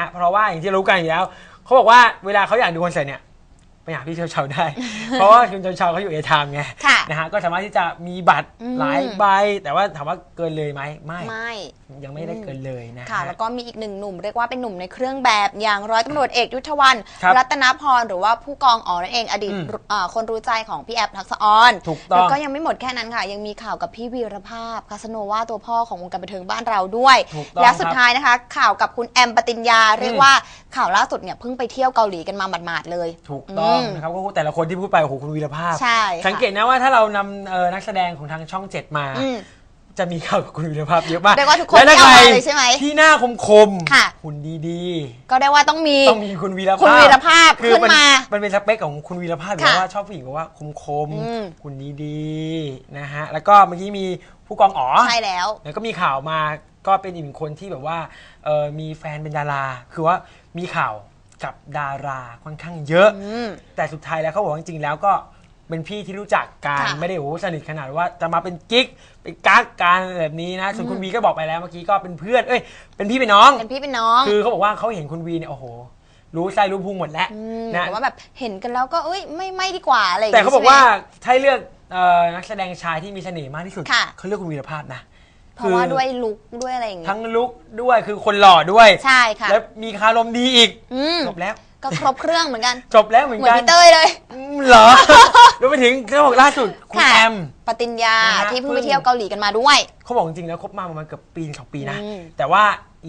ฮะ เพราะว่าอย่างที่รู้กันอยู่แล้วเขาบอกว่าเวลาเขาอยากดูคอนเสิร์ตเนี่ยไปหาพี่เชาเชาได้ เพราะว่าคุณเชาเชาเขาอยู่เอทามไงค่ะนะฮะก็สามารถที่จะมีบัตรอืมหลายใบแต่ว่าถามว่าเกินเลยไหมไม่ ไม่ ยังไม่ได้เกินเลยนะค่ะ ฮะ แล้วก็มีอีกหนึ่งหนุ่มเรียกว่าเป็นหนุ่มในเครื่องแบบอย่างร้อยตำรวจเอกยุทธวันครับรัตนพรหรือว่าผู้กองอ๋อนั่นเองอดีตอืมเอ่อคนรู้ใจของพี่แอฟทักษะออนถูกต้อง แล้วก็ยังไม่หมดแค่นั้นค่ะ ยังมีข่าวกับพี่วีรภาพคาสโนวาตัวพ่อของวงการบันเทิงบ้านเราด้วย ถูกต้องและสุดครับ ท้ายนะคะ ข่าวกับคุณแอมปติญญาเรียกอืมว่าข่าวล่าสุดเนี่ยเพิ่งไปเที่ยวเกาหลีกันมาหมาดๆเลย ถูกต้องอืม นะครับก็แต่ละคนที่พูดไปโอ้โหคุณวีรภาพ ใช่ค่ะ สังเกตนะว่าถ้าเรานำเอ่อนักแสดงของทางช่องเจ็ดมา อืม จะมีข่าวกับคุณวีรภาพเยอะมากเรียกว่าทุกคนและถ้ที่เอาใครมาเลยใช่ไหมที่หน้าคมคมๆค่ะ หุ่นดีก็ได้ว่าต้องมี ๆ ต้องมีคุณวีรภาพคุณวีรภาพคือขึ้นมันมามันเป็นสเปคของคุณวีรภาพอยู่ค่ะแล้วว่าชอบผู้หญิงแบบว่าคมคมๆอืม หุ่นดีๆนะฮะแล้วก็เมื่อกี้มีผู้กองอ๋อ ใช่แล้ว แล้วก็มีข่าวมาก็เป็นอีกหนึ่งคนที่แบบว่าเออมีแฟนเป็นดารา คือว่ามีข่าวกับดาราค่อนข้างเยอะ อืม แต่สุดท้ายแล้วเขาบอกว่าจริงๆแล้วก็เป็นพี่ที่รู้จักกันค่ะไม่ได้โอ้โหสนิทขนาดว่าจะมาเป็นกิ๊ก เป็นกั๊กกันแบบนี้นะส่วนคุณวีก็บอกไปแล้วเมื่อกี้ก็เป็นเพื่อนเอ้ยเป็นพี่เป็นน้อง เป็นพี่เป็นน้อง คือเขาบอกว่าเขาเห็นคุณวีเนี่ยโอ้โห รู้ไส้รู้พุงหมดแล้วมนะ แต่ว่าแบบเห็นกันแล้วก็เอ้ยไม่ไม่ดีกว่าอะไรย่งแต่งี้เขาบอกว่าใช่ไหมถ้าให้เลือกเอ่อนักแสดงชายที่มีเสน่ห์มากที่สุดค่ะ เขาเลือกคุณวีรภาพนะเพราะว่าด้วยลุคด้วยอะไรอย่างงี้ทั้งลุกด้วยคือคนหล่อด้วย ใช่ค่ะ แล้วมีคารมดีอีกอืม จบแล้ว ก็ครบเครื่องเหมือนกัน จบแล้วเหมือนเหมือนกันพี่เต้ยเลย อืมเหรอ รวมไปถึงเขาบอกล่าสุดคุณค่ะ แอมปติญญานะฮะ ที่เพิ่งเพิ่ไปงเที่ยวเกาหลีกันมาด้วย เขาบอกจริงๆแล้วคบมาประมาณเกือบปีสองปีนะ อืม แต่ว่า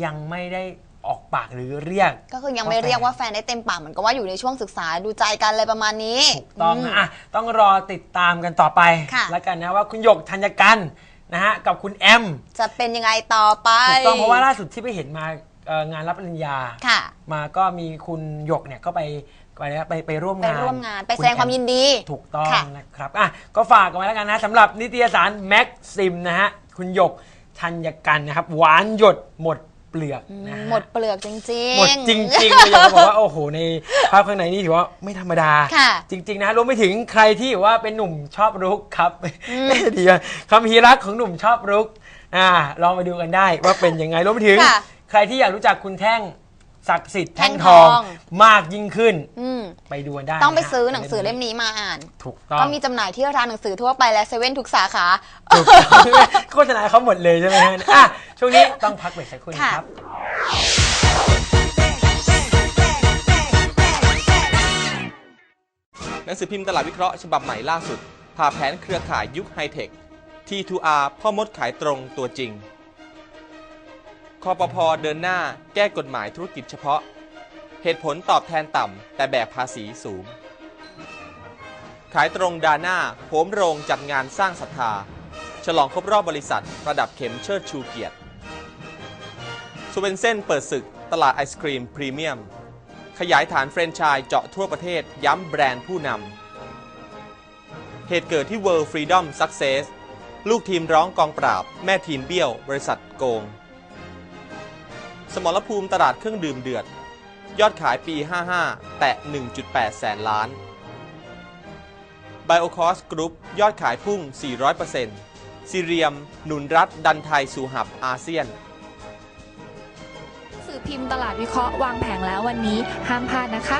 ยังไม่ได้ออกปากหรือเรียก ก็คือยังไม่เรียกว่าแฟนได้เต็มปากเหมือนกับว่าอยู่ในช่วงศึกษาดูใจกันอะไรประมาณนี้ถูกต้องม นะอะต้องรอติดตามกันต่อไป ค่ะ แล้วกันนะว่าคุณหยกธัญกันนะฮะกับคุณแอมจะเป็นยังไงต่อไป ถูกต้องเพราะว่าล่าสุดที่ไปเห็นมา เอ่องานรับปริญญา ค่ะ มาก็มีคุณหยกเนี่ยก็ไปไปนะไปไปร่วมไปงานร่วมงานไปคุแสณดงความยินดี ถูกต้องค่ะ นะครับอะก็ฝากกันไว้แล้วกันนะสำหรับนิตยสารแม็กซิมนะฮะคุณหยกธัญกันนะครับ หวานหยดหมดเปลือกนะฮะหมดเปลือกจริงๆ หมดจริงๆเลยอยากจะบอกว่าโอ้โหในภาพข้างในนี่ถือว่าไม่ธรรมดา ค่ะ จริงๆนะรวมไปถึงใครที่ว่าเป็นหนุ่มชอบรุกครับดีอะคำฮีรักของหนุ่มชอบรุกอ่าลองไปดูกันได้ว่าเป็นยังไงรวมไปถึง ค่ะ ใครที่อยากรู้จักคุณแท่งศักดิ์สิทธิ์แท่แท่งงทองทอง มากยิ่งขึ้น อืม ไปดูกันได้ต้องไปนะฮะซื้อหนังสือเล่มนี้มาอ่าน ถูกต้อง ก็มีจำหน่ายที่ร้านหนังสือทั่วไปและเซเว่นทุกสาขา ถูกต้องโฆษณาเขาหมดเลยใช่ไหมฮะอะช่วงนี้ต้องพักเบรกสักครู่ค่ะครับ หนังสือพิมพ์ตลาดวิเคราะห์ฉบับใหม่ล่าสุดผ่าแผนเครือข่ายยุคไฮเทค T2R พ่อมดขายตรงตัวจริง คอปพอเดินหน้าแก้กฎหมายธุรกิจเฉพาะ เหตุผลตอบแทนต่ำ แต่แบกภาษีสูง ขายตรงดาน้าโหมโรงจัดงานสร้างศรัทธา ฉลองครบรอบบริษัท ระดับเข็มเชิดชูเกียรติสเวนเซนเปิดศึกตลาดไอศครีมพรีเมียม ขยายฐานแฟรนไชส์เจาะทั่วประเทศย้ำแบรนด์ผู้นำ เหตุเกิดที่ World Freedom Success ลูกทีมร้องกองปราบ แม่ทีมเบี้ยว บริษัทโกง สมรภูมิตลาดเครื่องดื่มเดือด ยอดขายปี 55 แตะ 1.8 แสนล้าน Biocost Group ยอดขายพุ่ง 400%ซีเรียม หนุนรัฐดันไทยสู่หับอาเซียน สื่อพิมพ์ตลาดวิเคราะห์วางแผงแล้ววันนี้ ห้ามพลาดนะคะ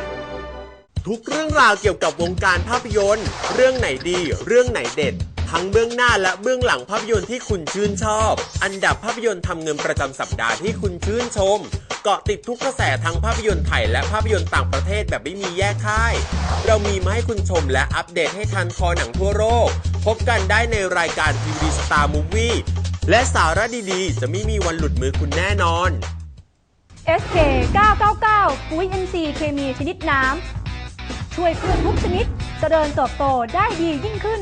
ทุกเรื่องราวเกี่ยวกับวงการภาพยนตร์ เรื่องไหนดี เรื่องไหนเด็ด ทั้งเบื้องหน้าและเบื้องหลังภาพยนตร์ที่คุณชื่นชอบ อันดับภาพยนตร์ทำเงินประจำสัปดาห์ที่คุณชื่นชม เกาะติดทุกกระแสทั้งภาพยนตร์ไทยและภาพยนตร์ต่างประเทศแบบไม่มีแยกค่าย เรามีมาให้คุณชมและอัปเดตให้ทันคอหนังทั่วโลก พบกันได้ในรายการทีวีสตาร์มูฟวี่และสาระดีๆ จะไม่มีวันหลุดมือคุณแน่นอน SK 999ปุ๋ย NC เคมีชนิดน้ำช่วยพืชทุกชนิดจเจริญเติบโตได้ดียิ่งขึ้น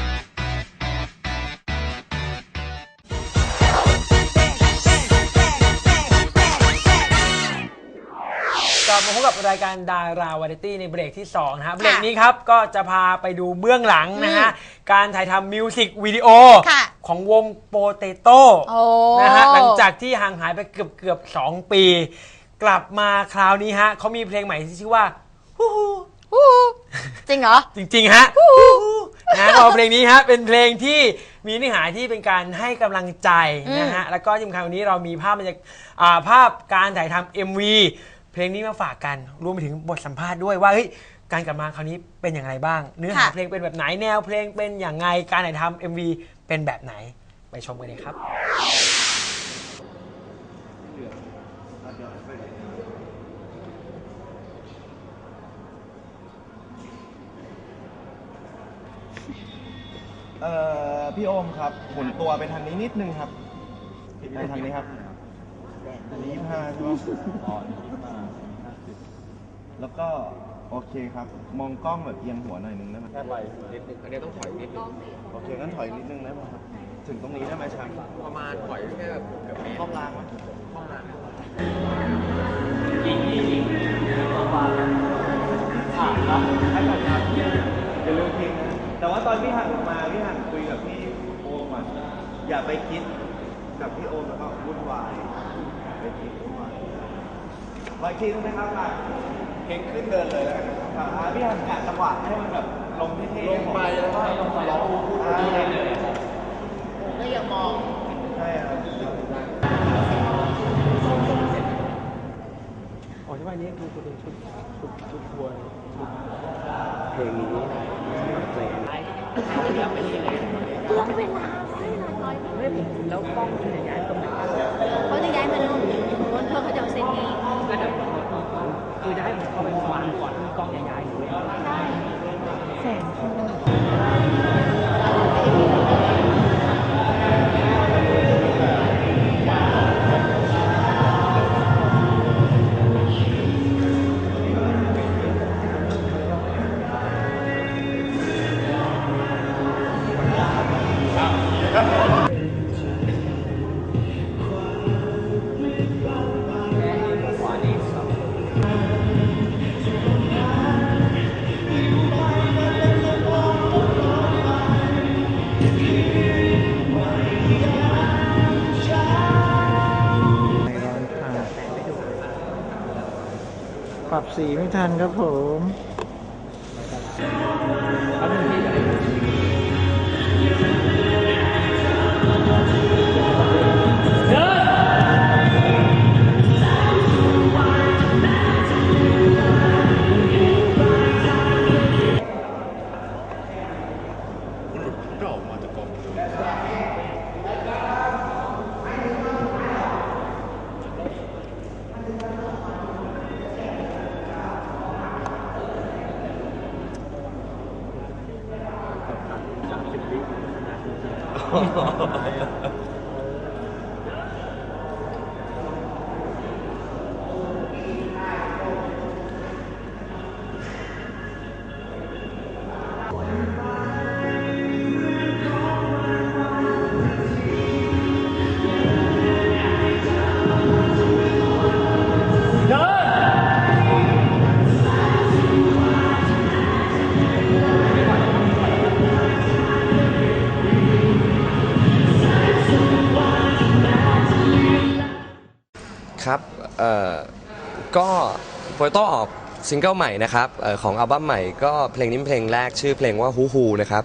บบมาพบกับรายการดาราวาไรตี้ในเบรกที่2นะฮะเบรกนี้ครับก็จะพาไปดูเบื้องหลังนะฮะการถ่ายทำมิวสิกวิดีโอค่ะของวงโปเตโต้โอ้นะฮะหลังจากที่ห่างหายไปเกือบเกือบๆสองปี กลับมาคราวนี้ฮะเขามีเพลงใหม่ที่ชื่อว่าฮู้ฮู้ฮู้จริงเหรอ จริง ๆ ฮะนะก็เพลงนี้ฮะเป็นเพลงที่มีเนื้อหาที่เป็นการให้กำลังใจนะฮะแล้วก็ที่สำคัญวันนี้เรามีภาพบรรยากอ่าภาพการถ่ายทำ MV เพลงนี้มาฝากกันรวมไปถึงบทสัมภาษณ์ด้วยว่าเฮ้ยการกลับมาคราวนี้เป็นอย่างไรบ้าง เนื้อหาค่ะเพลงเป็นแบบไหนแนวเพลงเป็นอย่างไงการถ่ายทำ MV เป็นแบบไหนไปชมกันเลยครับเอ่อพี่โอมครับหมุนตัวไปทางนี้นิดนึงครับไปทางนี้ครับอันนี้ยี่ห้าใช่ไหมอ๋อ แล้วก็โอเคครับ มองกล้องแบบเอียงหัวหน่อยนึงได้ไหมแค่ไปนิดนึงอันนี้ต้องถอยนิดนึงโอเคงั้นถอยนิดนึงได้ไหมครับถึงตรงนี้ได้ไหมชันประมาณถอยแค่แบบห้องล้างไหมห้องล้างอย่าลืมทิ้งนะแต่ว่าตอนพี่หันมาพี่หันคุยกับพี่โอมอะอย่าไปคิดกับพี่โอมแล้วก็วุ่นวายอย่าไปคิดวุ่นวายไว้คิดนะครับ เพ่งขึ้นเดินเลยแล้วกันครับอ่าพี่ฮันกะจังหวะให้มันแบบลงที่เท่ลงไปแล้วก็ลงไปร้องพูดดีเลยคมก็ยังมองใช่ครับอ๋อใช่ป่านี้คือตัวเป็นชุดชุดชุดทัวร์ชุดเพลงนี้เพลงล้วเวลาไม่น้อยแล้วกล้องมันจะย้าตรงไหนจะย้ายมานู่นเพราะเขาจะเอาเส้นนี้ คือจะให้ผมเข้าไปวางก่อนที่กล้องจะย้ายหรือไม่ ป สีไม่ทันครับผม ครั เอ่อก็โปรโตออกซิงเกิลใหม่นะครับเอ่อของอัลบั้มใหม่ก็เพลงนี้เป็นเพลงแรกชื่อเพลงว่าฮูฮูนะครับ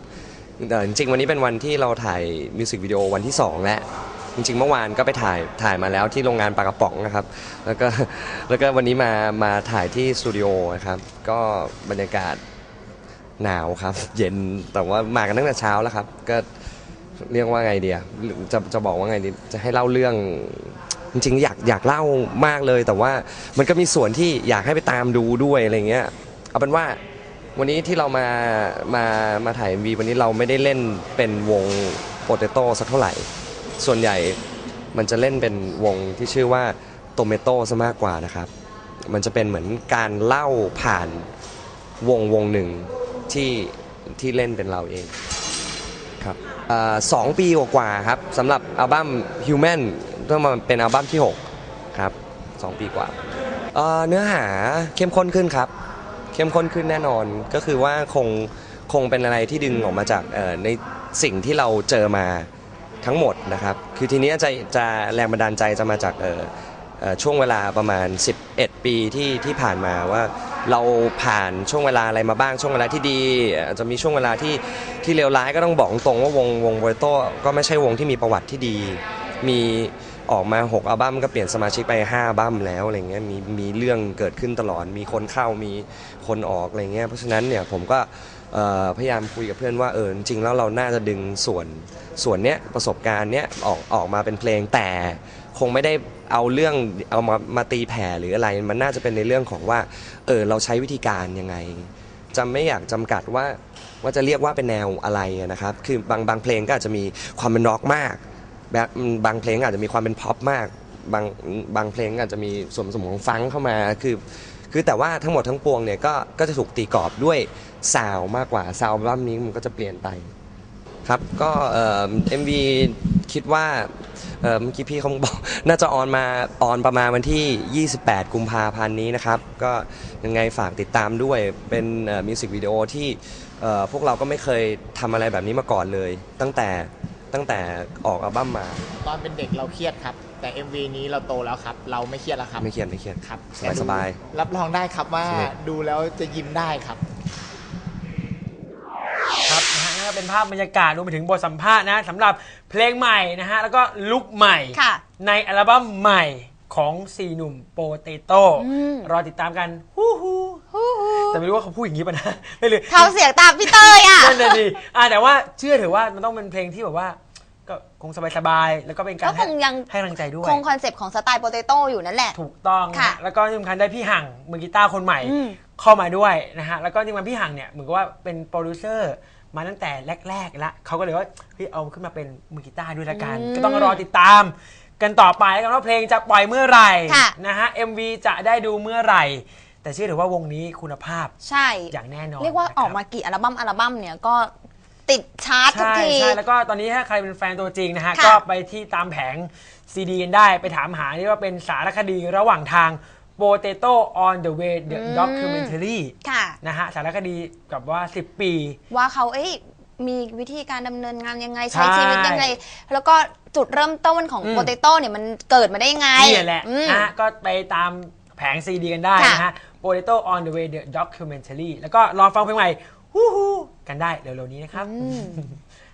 เอ่อจริงๆวันนี้เป็นวันที่เราถ่ายมิวสิกวิดีโอวันที่ 2 แล้ว จริงๆเมื่อวานก็ไปถ่ายถ่ายมาแล้วที่โรงงานปลากระป๋องนะครับ แล้วก็แล้วก็วันนี้มามาถ่ายที่สตูดิโอนะครับก็บรรยากาศหนาวครับ เย็นแต่ว่ามากันตั้งแต่เช้าแล้วครับ ก็เรียกว่าไงเดียจะจะบอกว่าไงดีจะให้เล่าเรื่อง จริงๆอยากอยากเล่ามากเลย แต่ว่ามันก็มีส่วนที่อยากให้ไปตามดูด้วยอะไรเงี้ยเอาเป็นว่าวันนี้ที่เรามามามาถ่ายวีวันนี้เราไม่ได้เล่นเป็นวงโปเตโต้สักเท่าไหร่ ส่วนใหญ่มันจะเล่นเป็นวงที่ชื่อว่าโตเมโต้ซะมากกว่านะครับ มันจะเป็นเหมือนการเล่าผ่านวงวงหนึ่งที่ที่เล่นเป็นเราเอง สองปีกว่าๆครับสำหรับอัลบั้ม Human ต้องมาเป็นอัลบั้มที่ 6 ครับสองปีกว่าเอ่อเนื้อหาเข้มข้นขึ้นครับ เข้มข้นขึ้นแน่นอนก็คือว่าคงคงเป็นอะไรที่ดึงออกมาจากในสิ่งที่เราเจอมาทั้งหมดนะครับ คือทีนี้จะจะแรงบันดาลใจจะมาจากช่วงเวลาประมาณ 11 ปีที่ที่ผ่านมาว่า เราผ่านช่วงเวลาอะไรมาบ้างช่วงเวลาที่ดีอาจจะมีช่วงเวลาที่ที่เลวร้ายก็ต้องบอกตรงว่าวงวงโวโต้ก็ไม่ใช่วงที่มีประวัติที่ดี มีออกมา6อัลบั้มก็เปลี่ยนสมาชิกไป5อัลบั้มแล้วอะไรเงี้ยมีมีเรื่องเกิดขึ้นตลอดมีคนเข้ามีคนออกอะไรเงี้ยเพราะฉะนั้นเนี่ยผมก็ พยายามคุยกับเพื่อนว่าเออจริงแล้วเราน่าจะดึงส่วนส่วนเนี้ยประสบการณ์เนี้ยออกออกมาเป็นเพลงแต่คงไม่ได้เอาเรื่องเอามามาตีแผ่หรืออะไร มันน่าจะเป็นในเรื่องของว่าเออเราใช้วิธีการยังไงจะไม่อยากจำกัดว่าว่าจะเรียกว่าเป็นแนวอะไรนะครับ คือบางบางเพลงก็อาจจะมีความเป็นร็อกมากแบบบางเพลงอาจจะมีความเป็นพ็อปมากบางบางเพลงอาจจะมีส่วนผสมของฟังเข้ามาคือ คือแต่ว่าทั้งหมดทั้งปวงเนี่ยก็ก็จะถูกตีกรอบด้วยซาวมากกว่าซาวด์อัลบั้มนี้มันก็จะเปลี่ยนไปครับก็เอ็มวีคิดว่าเมื่อกี้พี่เขาบอกน่าจะออนมาออนประมาณวันที่ 28 กุมภาพันธ์นี้นะครับ ก็ยังไงฝากติดตามด้วยเป็นมิวสิกวิดีโอที่พวกเราก็ไม่เคยทำอะไรแบบนี้มาก่อนเลย ตั้งแต่ ตั้งแต่ออกอัลบั้มมา ตอนเป็นเด็กเราเครียดครับ แต่ MV นี้เราโตแล้วครับ เราไม่เครียดแล้วครับไม่เครียดไม่เครียด ครับสบายสบายรับรองได้ครับว่าสนุกดูแล้วจะยิ้มได้ครับ ครับนะฮะนั่นก็เป็นภาพบรรยากาศรวมไปถึงบทสัมภาษณ์นะสำหรับเพลงใหม่นะฮะ แล้วก็ลุคใหม่ ค่ะ ในอัลบั้มใหม่ของสี่หนุ่มโปเตโต้อืม รอติดตามกันฮู้ฮู้แต่ไม่รู้ว่าเขาพูดอย่างนี้ป่ะนะไม่รู้ทำเสียงตามพี่เตยอะ นั่นน่ะดิอะแต่ว่าเชื่อเถอะว่ามันต้องเป็นเพลงที่แบบว่าก็ คงสบายๆแล้วก็เป็นการก็คงยัง ให้กำลังใจด้วยคงคอนเซปต์ของสไตล์โปเตโต้อยู่นั่นแหละ ถูกต้องค่ะนะแล้วก็ที่สำคัญได้พี่หังมือกีตาร์คนใหม่อืม เข้ามาด้วยนะฮะแล้วก็จริงๆพี่หังเนี่ยเหมือนกับว่าเป็นโปรดิวเซอร์มาตั้งแต่แรกๆแล้วเขาก็เลยว่าเฮ้ยเอาขึ้นมาเป็นมือกีตาร์ด้วยละกันอืมก็ต้องรอติดตาม กันต่อไปแล้วกันว่าเพลงจะปล่อยเมื่อไหร่ค่ะ นะฮะ MV จะได้ดูเมื่อไหร่ แต่เชื่อเถอะว่าวงนี้คุณภาพใช่ อย่างแน่นอนเรียกว่านะคอรัอบกมากี่อัลบั้มอัลบั้มเนี่ยก็ ติดชาร์ตทุกใช่ที ใช่แล้วก็ตอนนี้ถ้าใครเป็นแฟนตัวจริงนะฮะ ค่ะก็ไปที่ตามแผงซีดีกันได้ไปถามหานี่ว่าเป็นสารคดีระหว่างทาง Potato on the way the อืม documentary ค่ะ นะฮะ สารคดีกับว่า 10 ปี ว่าเขาเอ้ยมีวิธีการดำเนินงานยังไงใช้ใช่ชีวิตยังไง แล้วก็จุดเริ่มต้นของอืม โปเตโต้เนี่ยมันเกิดมาได้ยังไงนี่แหละอืม นะฮะก็ไปตามแผงซีดีกันได้ค่ะนะฮะ Potato on the way the documentary แล้วก็รอฟังเพลงใหม่ ฮู้ฮู้กันได้เร็วๆนี้นะครับ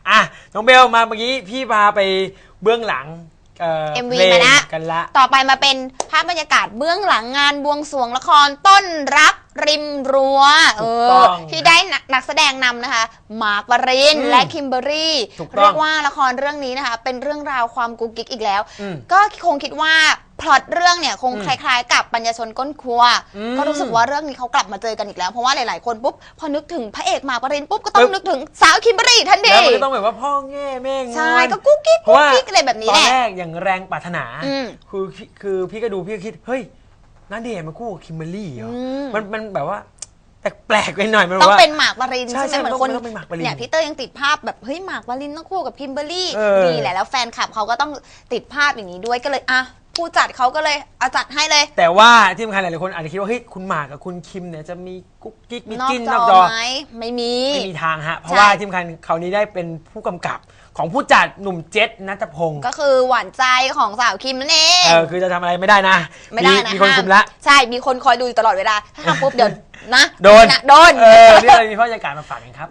อะ น้องเบลมาเมื่อกี้พี่พาไปเบื้องหลังเอ่อ MV เพลงมาละ กันละ ต่อไปมาเป็นภาพบรรยากาศเบื้องหลังงานบวงสรวงละครต้นรัก ริมรั้วเอถูกอต้องที่ได้นักนักแสดงนำนะคะ มาร์กปรินอืมและคิมเบอรี่ถูกต้อง เรียกว่าละครเรื่องนี้นะคะ เป็นเรื่องราวความกุ๊กกิ๊กอีกแล้ว อืม ก็คงคิดว่าพล็อตเรื่องเนี่ยคงอืมคล้ายๆ กับปัญญาชนก้นครัว อืมก็รู้สึกว่าเรื่องนี้เขากลับมาเจอกันอีกแล้ว เพราะว่าหลายๆคนปุ๊บ พอนึกถึงพระเอกมาร์กปรินปุ๊บ ก็ต้อปึ๊งบนึกถึงสาวคิมเบอรี่ทันทีแล้วมันก็ต้องแบบว่าพ่อแง่แม่งอน ใช่ก็กุ๊กกิ๊กเพราะว่ากุ๊กกิ๊กอะไรแบบนี้ตอนแหละ แรกอย่างแรงปรารถนา อืมคือคือพี่ก็ดูพี่ก็คิด เฮ้ย นั่นเดชน์มาคู่กับคิมเบอรรี่เหรออม มันมันแบบว่าแปลกๆไปหน่อยมันต้องว่า เป็นหมากปรินใช่ใช่ไหมใช่เหมือนคนต้องเป็นหมากปรินเนี่ยพี่เตอร์ยังติดภาพแบบเฮ้ยหมากปรินต้องคู่กับพิมเบอร์รี่เออนี่แหละแล้วแฟนคลับเขาก็ต้องติดภาพอย่างนี้ด้วยก็เลยอะผู้จัดเขาก็เลยเอาจัดให้เลย แต่ว่าที่สำคัญหลายๆคนอาจจะคิดว่าเฮ้ยคุณหมากกับคุณคิมเนี่ยจะมีกุ๊กกิ๊กมีนอกจิ้นจนออกจอไหมไม่มี ไม่มีทางฮะ เพราะใช่ว่าที่สำคัญคราวนี้ได้เป็นผู้กำกับ ของผู้จัดหนุ่มเจษนัทพงศ์ก็คือหวานใจของสาวคิมนั่นเองเออคือจะทำอะไรไม่ได้นะไม่ได้นะมีคนห้าคุมละ ใช่มีคนคอยดูอยู่ตลอดเวลาถ้าทำปุ๊บเดี๋ยวนะโดนนะโดน เออนี่เรามีภาพบรรยากาศมาฝากกันครับ